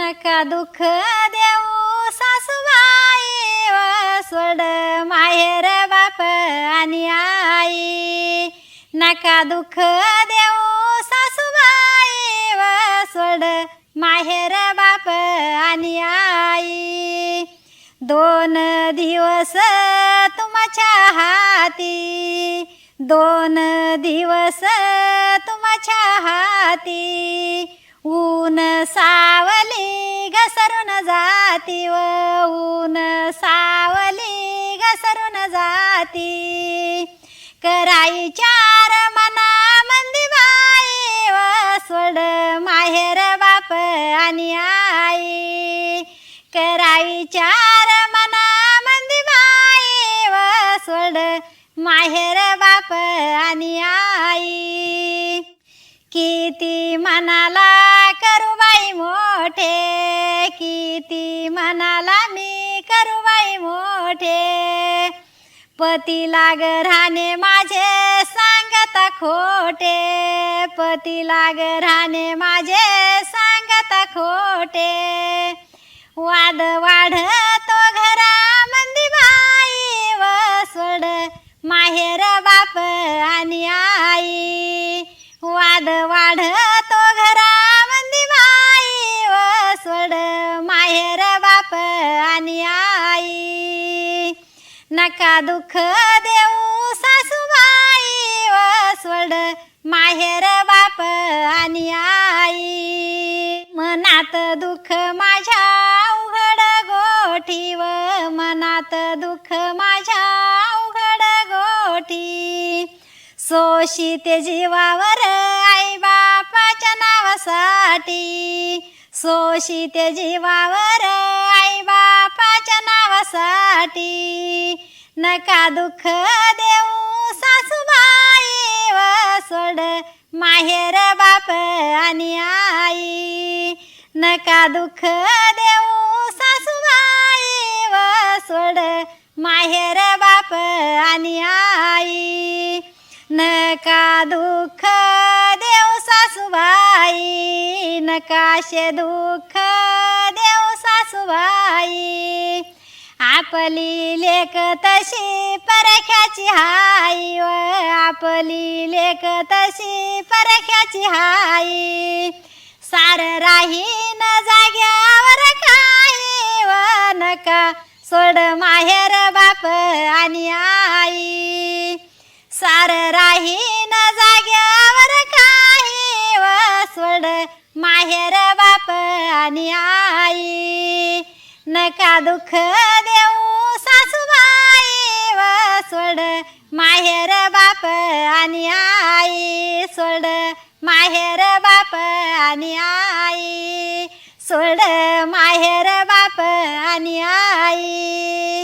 नका दुःख देऊ सासूबाई व सोड माहेर बाप आणि आई. नका दुःख देऊ सासूबाई व सोड माहेर बाप आणि आई. दोन दिवस तुमच्या हाती दोन दिवस तुमच्या हाती. ऊन सावली घसरून जाती व ऊन सावली घसरून जाती. कराई चार मना मंदी बाई व सोड माहेर बाप आणि आई. कराई चार मना मंदी बाई व सोड माहेर बाप आणि आई. किती मनाला मोठे किती मनाला मी करू बाई मोठे. पती लाग राहणे माझे सांगत खोटे. पती लाग राहणे माझे सांगत खोटे. वाद वाढतो घरा मंदी बाई व सोड माहेर बाप आणि आई. नका दुःख देऊ सासूबाई वसवड माहेर बाप आणि आई. मनात दुःख माझ्या उघड गोठी व मनात दुःख माझ्या उघड गोठी सोशिते जीवावर आई बापाच्या नावासाठी. सोशिते जीवावर आई बापाच्या नावासाठी. नका दुःख देऊ सासूबाई व सोड माहेर बाप आणि आई. नका दुःख देऊ सासूबाई व सोड माहेर बाप आणि आई. नका दुःख देऊ सासूबाई नकाशे दुःख देऊ सासूबाई. आपली लेक तशी परख्याची हाई व आपली लेख तशी परख्याची हाई सार राही न जाग्यावर काही व नका सोड माहेर बाप आणि आई. सार राही न जाग्यावर काही व सोड माहेर बाप आणि आई. नका दुःख माहेर बाप आणि आई सोड. माहेर बाप आणि आई सोड. माहेर बाप आणि आई.